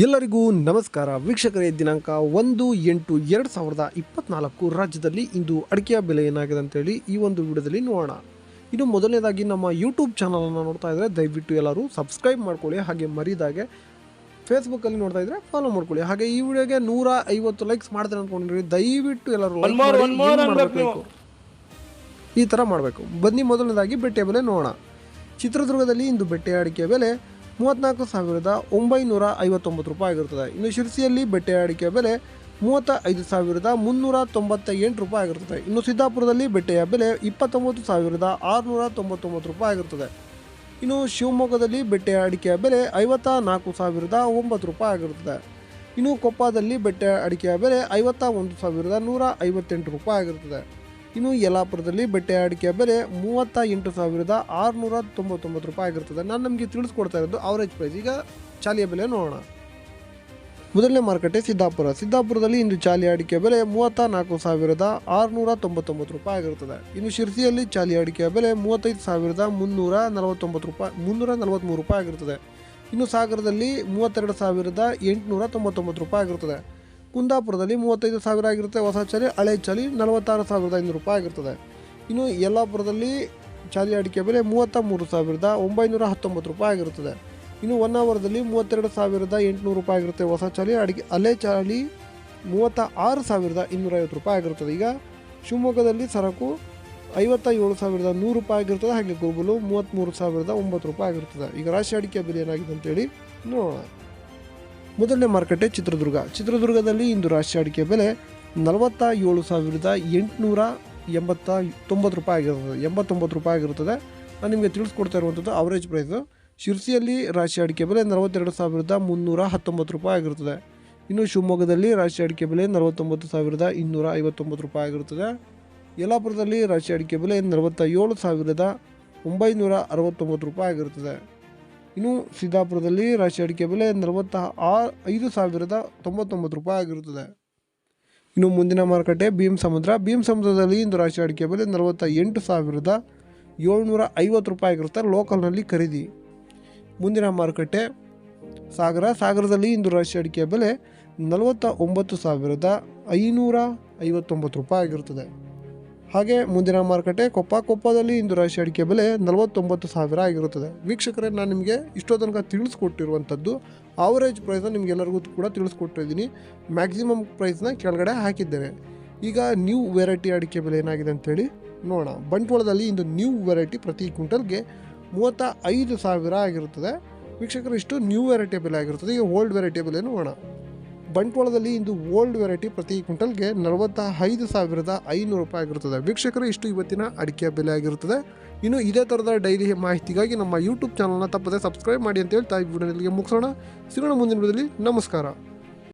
ಎಲ್ಲರಿಗೂ ನಮಸ್ಕಾರ. ವೀಕ್ಷಕರೇ ದಿನಾಂಕ ಒಂದು ಎಂಟು ಎರಡು ಸಾವಿರದ ಇಪ್ಪತ್ನಾಲ್ಕು ರಾಜ್ಯದಲ್ಲಿ ಇಂದು ಅಡಿಕೆಯ ಬೆಲೆ ಏನಾಗಿದೆ ಅಂತೇಳಿ ಈ ಒಂದು ವಿಡಿಯೋದಲ್ಲಿ ನೋಡೋಣ. ಇನ್ನು ಮೊದಲನೇದಾಗಿ ನಮ್ಮ ಯೂಟ್ಯೂಬ್ ಚಾನಲನ್ನು ನೋಡ್ತಾ ಇದ್ದರೆ ದಯವಿಟ್ಟು ಎಲ್ಲರೂ ಸಬ್ಸ್ಕ್ರೈಬ್ ಮಾಡ್ಕೊಳ್ಳಿ. ಹಾಗೆ ಮರಿದಾಗೆ ಫೇಸ್ಬುಕ್ಕಲ್ಲಿ ನೋಡ್ತಾ ಇದ್ರೆ ಫಾಲೋ ಮಾಡ್ಕೊಳ್ಳಿ. ಹಾಗೆ ಈ ವಿಡಿಯೋಗೆ ನೂರ ಐವತ್ತು ಲೈಕ್ಸ್ ಮಾಡಿದ್ರೆ ಅಂದ್ಕೊಂಡಿರಿ ದಯವಿಟ್ಟು ಎಲ್ಲರೂ ಈ ಥರ ಮಾಡಬೇಕು. ಬನ್ನಿ ಮೊದಲನೇದಾಗಿ ಬೆಟ್ಟೆ ಬೆಲೆ ನೋಡೋಣ. ಚಿತ್ರದುರ್ಗದಲ್ಲಿ ಇಂದು ಬೆಟ್ಟೆ ಅಡಿಕೆ ಬೆಲೆ ಮೂವತ್ತ್ನಾಲ್ಕು ಸಾವಿರದ ಒಂಬೈನೂರ ಐವತ್ತೊಂಬತ್ತು ರೂಪಾಯಿ ಆಗಿರ್ತದೆ ಇನ್ನು ಶಿರಸಿಯಲ್ಲಿ ಬೆಟ್ಟೆ ಅಡಿಕೆ ಬೆಲೆ ಮೂವತ್ತ ಐದು ಸಾವಿರದ ಮುನ್ನೂರ ತೊಂಬತ್ತ ಎಂಟು ರೂಪಾಯಿ ಆಗಿರ್ತದೆ ಇನ್ನು ಸಿದ್ದಾಪುರದಲ್ಲಿ ಬೆಟ್ಟೆಯ ಬೆಲೆ ಇಪ್ಪತ್ತೊಂಬತ್ತು ಸಾವಿರದ ಆರುನೂರ ತೊಂಬತ್ತೊಂಬತ್ತು ರೂಪಾಯಿ ಆಗಿರ್ತದೆ ಇನ್ನು ಶಿವಮೊಗ್ಗದಲ್ಲಿ ಬೆಟ್ಟೆಯ ಅಡಿಕೆಯ ಬೆಲೆ ಐವತ್ತ ನಾಲ್ಕು ಸಾವಿರದ ಒಂಬತ್ತು ರೂಪಾಯಿ ಆಗಿರುತ್ತದೆ. ಇನ್ನು ಕೊಪ್ಪದಲ್ಲಿ ಬೆಟ್ಟೆಯ ಅಡಿಕೆಯ ಬೆಲೆ ಐವತ್ತ ಒಂದು ಸಾವಿರದ ನೂರ ಐವತ್ತೆಂಟು ರೂಪಾಯಿ ಆಗಿರುತ್ತದೆ. ಇನ್ನು ಯಲಾಪುರದಲ್ಲಿ ಬೆಟ್ಟೆ ಅಡಿಕೆಯ ಬೆಲೆ ಮೂವತ್ತ ಎಂಟು ಸಾವಿರದ ಆರುನೂರ ತೊಂಬತ್ತೊಂಬತ್ತು ರೂಪಾಯಿ ಆಗಿರ್ತದೆ. ನಾನು ನಮಗೆ ತಿಳಿಸ್ಕೊಡ್ತಾ ಇರೋದು ಅವರೇಜ್ ಪ್ರೈಸ್ ಈಗ ಚಾಲಿಯ ಬೆಲೆ ನೋಡೋಣ. ಮೊದಲನೇ ಮಾರುಕಟ್ಟೆ ಸಿದ್ದಾಪುರ. ಸಿದ್ದಾಪುರದಲ್ಲಿ ಇಂದು ಚಾಲಿ ಅಡಿಕೆ ಬೆಲೆ ಮೂವತ್ತ ನಾಲ್ಕು ಸಾವಿರದ ಆರುನೂರ ತೊಂಬತ್ತೊಂಬತ್ತು ರೂಪಾಯಿ ಆಗಿರುತ್ತದೆ ಇನ್ನು ಶಿರ್ಸಿಯಲ್ಲಿ ಚಾಲಿ ಅಡಿಕೆಯ ಬೆಲೆ ಮೂವತ್ತೈದು ಸಾವಿರದ ಮುನ್ನೂರ ನಲವತ್ತೊಂಬತ್ತು ರೂಪಾಯಿ, ಮುನ್ನೂರ ನಲವತ್ತ್ಮೂರು ರೂಪಾಯಿ ಆಗಿರುತ್ತದೆ ಇನ್ನು ಸಾಗರದಲ್ಲಿ ಮೂವತ್ತೆರಡು ಸಾವಿರದ ಎಂಟುನೂರ ತೊಂಬತ್ತೊಂಬತ್ತು ರೂಪಾಯಿ ಆಗಿರುತ್ತದೆ ಕುಂದಾಪುರದಲ್ಲಿ ಮೂವತ್ತೈದು ಸಾವಿರ ಆಗಿರುತ್ತೆ. ಹೊಸ ಚಾಲಿ ಹಳೆ ಚಾಲಿ ನಲವತ್ತಾರು ಸಾವಿರದ ಐನೂರು ರೂಪಾಯಿ ಆಗಿರ್ತದೆ. ಇನ್ನು ಯಲ್ಲಾಪುರದಲ್ಲಿ ಚಾಲಿ ಅಡಿಕೆ ಬೆಲೆ ಮೂವತ್ತ ಮೂರು ಸಾವಿರದ ಒಂಬೈನೂರ ಹತ್ತೊಂಬತ್ತು ರೂಪಾಯಿ ಆಗಿರುತ್ತದೆ. ಇನ್ನು ಹೊನ್ನಾವರದಲ್ಲಿ ಮೂವತ್ತೆರಡು ಸಾವಿರದ ಎಂಟುನೂರು ರೂಪಾಯಿ ಆಗಿರುತ್ತೆ. ಹೊಸ ಚಾಲಿ, ಅಡಿಕೆ ಅಲೆ ಚಾಲಿ ಮೂವತ್ತ ಆರು ಸಾವಿರದ ಇನ್ನೂರೈವತ್ತು ರೂಪಾಯಿ ಆಗಿರುತ್ತದೆ. ಈಗ ಶಿವಮೊಗ್ಗದಲ್ಲಿ ಸರಕು ಐವತ್ತ ಏಳು ಸಾವಿರದ ನೂರು ರೂಪಾಯಿ ಆಗಿರ್ತದೆ ಹಾಗೆ ಗೂಗಲು ಮೂವತ್ತ್ಮೂರು ಸಾವಿರದ ಒಂಬತ್ತು ರೂಪಾಯಿ ಆಗಿರ್ತದೆ ಈಗ ರಾಶಿ ಅಡಿಕೆ ಬೆಲೆ ಏನಾಗಿದೆ ಅಂತೇಳಿ ನೋಡೋಣ. ಮೊದಲನೇ ಮಾರುಕಟ್ಟೆ ಚಿತ್ರದುರ್ಗ. ಚಿತ್ರದುರ್ಗದಲ್ಲಿ ಇಂದು ರಾಶಿ ಅಡಿಕೆ ಬೆಲೆ ನಲವತ್ತ ಏಳು ಸಾವಿರದ ಎಂಟುನೂರ ಎಂಬತ್ತ ತೊಂಬತ್ತು ರೂಪಾಯಿ ಆಗಿರ್ತದೆ. ಎಂಬತ್ತೊಂಬತ್ತು ರೂಪಾಯಿ ಆಗಿರುತ್ತದೆ ನಾನು ನಿಮಗೆ ತಿಳಿಸ್ಕೊಡ್ತಾ ಇರುವಂಥದ್ದು ಅವರೇಜ್ ಪ್ರೈಸು ಶಿರ್ಸಿಯಲ್ಲಿ ರಾಶಿ ಅಡಿಕೆ ಬೆಲೆ ನಲವತ್ತೆರಡು ಸಾವಿರದ ಮುನ್ನೂರ ಹತ್ತೊಂಬತ್ತು ರೂಪಾಯಿ ಆಗಿರುತ್ತದೆ ಇನ್ನು ಶಿವಮೊಗ್ಗದಲ್ಲಿ ರಾಶಿ ಅಡಿಕೆ ಬೆಲೆ ನಲವತ್ತೊಂಬತ್ತು ಸಾವಿರದ ಇನ್ನೂರ ಐವತ್ತೊಂಬತ್ತು ರೂಪಾಯಿ ಆಗಿರುತ್ತದೆ ಯಲ್ಲಾಪುರದಲ್ಲಿ ರಾಶಿ ಅಡಿಕೆ ಬೆಲೆ ನಲವತ್ತ ಏಳು ಸಾವಿರದ ಒಂಬೈನೂರ ಅರವತ್ತೊಂಬತ್ತು ರೂಪಾಯಿ ಆಗಿರುತ್ತದೆ ಇನ್ನು ಸಿದ್ದಾಪುರದಲ್ಲಿ ರಾಶಿ ಅಡಿಕೆ ಬೆಲೆ ನಲವತ್ತ ಆ ಐದು ಸಾವಿರದ ತೊಂಬತ್ತೊಂಬತ್ತು ರೂಪಾಯಿ ಆಗಿರುತ್ತದೆ. ಇನ್ನು ಮುಂದಿನ ಮಾರುಕಟ್ಟೆ ಭೀಮ್ ಸಮುದ್ರ. ಭೀಮ್ ಸಮುದ್ರದಲ್ಲಿ ಇಂದು ರಾಶಿ ಅಡಿಕೆ ಬೆಲೆ ನಲವತ್ತ ಎಂಟು ಸಾವಿರದ ಏಳ್ನೂರ ಐವತ್ತು ರೂಪಾಯಿ ಆಗಿರುತ್ತೆ ಲೋಕಲ್ನಲ್ಲಿ ಖರೀದಿ. ಮುಂದಿನ ಮಾರುಕಟ್ಟೆ ಸಾಗರ. ಸಾಗರದಲ್ಲಿ ಇಂದು ರಾಶಿ ಅಡಿಕೆ ಬೆಲೆ ನಲವತ್ತ ಒಂಬತ್ತು ಸಾವಿರದ ಐನೂರ ಐವತ್ತೊಂಬತ್ತು ರೂಪಾಯಿ ಆಗಿರುತ್ತದೆ. ಹಾಗೆ ಮುಂದಿನ ಮಾರುಕಟ್ಟೆ ಕೊಪ್ಪ ಕೊಪ್ಪದಲ್ಲಿ ಇಂದು ರಾಶಿ ಅಡಿಕೆ ಬೆಲೆ ನಲವತ್ತೊಂಬತ್ತು ಸಾವಿರ ಆಗಿರುತ್ತದೆ. ವೀಕ್ಷಕರೇ, ನಾನು ನಿಮಗೆ ಇಷ್ಟೋ ತನಕ ತಿಳಿಸ್ಕೊಟ್ಟಿರುವಂಥದ್ದು ಆವರೇಜ್ ಪ್ರೈಸ್ನ ನಿಮಗೆಲ್ಲರಿಗೂ ಕೂಡ ತಿಳಿಸ್ಕೊಟ್ಟಿದ್ದೀನಿ. ಮ್ಯಾಕ್ಸಿಮಮ್ ಪ್ರೈಸ್ನ ಕೆಳಗಡೆ ಹಾಕಿದ್ದೇನೆ. ಈಗ ನ್ಯೂ ವೆರೈಟಿ ಅಡಿಕೆ ಬೆಲೆ ಏನಾಗಿದೆ ಅಂತೇಳಿ ನೋಡೋಣ. ಬಂಟ್ವಾಳದಲ್ಲಿ ಇಂದು ನ್ಯೂ ವೆರೈಟಿ ಪ್ರತಿ ಕ್ವಿಂಟಲ್ಗೆ ಮೂವತ್ತ ಐದು ಸಾವಿರ ಆಗಿರುತ್ತದೆ. ವೀಕ್ಷಕರು, ಇಷ್ಟು ನ್ಯೂ ವೆರೈಟಿ ಬೆಲೆ ಆಗಿರುತ್ತದೆ. ಈಗ ಓಲ್ಡ್ ವೆರೈಟಿ ಬೆಲೆ ನೋಡೋಣ. ಬಂಟ್ವಾಳದಲ್ಲಿ ಇಂದು ಓಲ್ಡ್ ವೆರೈಟಿ ಪ್ರತಿ ಕ್ವಿಂಟಲ್ಗೆ ನಲವತ್ತ ಐದು ಸಾವಿರದ ಐನೂರು ರೂಪಾಯಿ ಆಗಿರುತ್ತದೆ. ವೀಕ್ಷಕರು, ಇಷ್ಟು ಇವತ್ತಿನ ಅಡಿಕೆ ಬೆಲೆ ಆಗಿರುತ್ತದೆ. ಇನ್ನು ಇದೇ ಥರದ ಡೈಲಿ ಮಾಹಿತಿಗಾಗಿ ನಮ್ಮ ಯೂಟ್ಯೂಬ್ ಚಾನಲ್ನ ತಪ್ಪದೆ ಸಬ್ಸ್ಕ್ರೈಬ್ ಮಾಡಿ ಅಂತ ಹೇಳ್ತಾ ಈ ವಿಡಿಯೋನಿಗೆ ಮುಗಿಸೋಣ. ಸಿಗೋಣ ಮುಂದಿನ ವಿಡಿಯೋದಲ್ಲಿ ನಮಸ್ಕಾರ.